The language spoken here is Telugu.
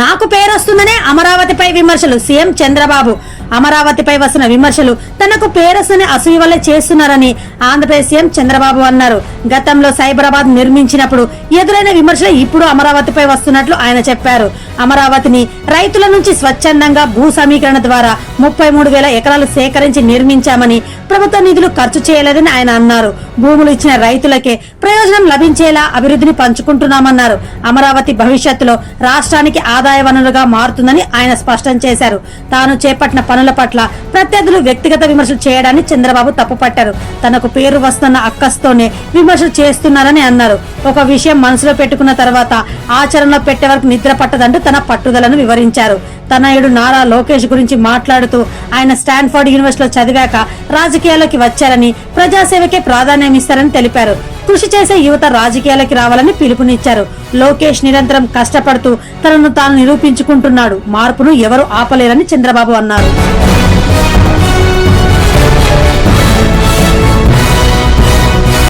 నాకు పేరు వస్తుందనే అమరావతిపై విమర్శలు. సీఎం చంద్రబాబు అమరావతిపై వస్తున్న విమర్శలు తనకు పేరొస్తుందని అసూయ వల్ల చేస్తున్నారని ఆంధ్రప్రదేశ్ సీఎం చంద్రబాబు అన్నారు. గతంలో సైబరాబాద్ నిర్మించినప్పుడు ఎదురైన విమర్శలు ఇప్పుడు అమరావతిపై వస్తున్నట్లు ఆయన చెప్పారు. అమరావతిని రైతుల నుంచి స్వచ్ఛందంగా భూ సమీకరణ ద్వారా ముప్పై మూడు వేల ఎకరాలు సేకరించి నిర్మించామని ప్రభుత్వ నిధులు ఖర్చు చేయలేదని ఆయన అన్నారు. భూములు ఇచ్చిన రైతులకే ప్రయోజనం లభించేలా అభివృద్ధిని పంచుకుంటున్నామన్నారు. అమరావతి భవిష్యత్తులో రాష్ట్రానికి ఆదాయ వనరుగా మారుతుందని ఆయన స్పష్టం చేశారు. తాను చేపట్టిన పనుల పట్ల ప్రత్యర్థులు వ్యక్తిగత విమర్శలు చేయడాన్ని చంద్రబాబు తప్పుపట్టారు. తనకు పేరు వస్తున్న అక్కస్తోనే విమర్శలు చేస్తున్నారని అన్నారు. ఒక విషయం మనసులో పెట్టుకున్న తర్వాత ఆచరణలో పెట్టే వరకు నిద్ర పట్టదంటూ తన పట్టుదలను వివరించారు. తనయుడు నారా లోకేష్ గురించి మాట్లాడుతూ ఆయన స్టాన్ఫర్డ్ యూనివర్సిటీలో చదివాక రాజకీయాల్లోకి వచ్చారని ప్రజాసేవకే ప్రాధాన్యం ఇస్తారని తెలిపారు. కృషి చేసే యువత రాజకీయాలకి రావాలని పిలుపునిచ్చారు. లోకేష్ నిరంతరం కష్టపడుతూ తనను తాను నిరూపించుకుంటున్నాడు. మార్పును ఎవరు ఆపలేరని చంద్రబాబు అన్నారు.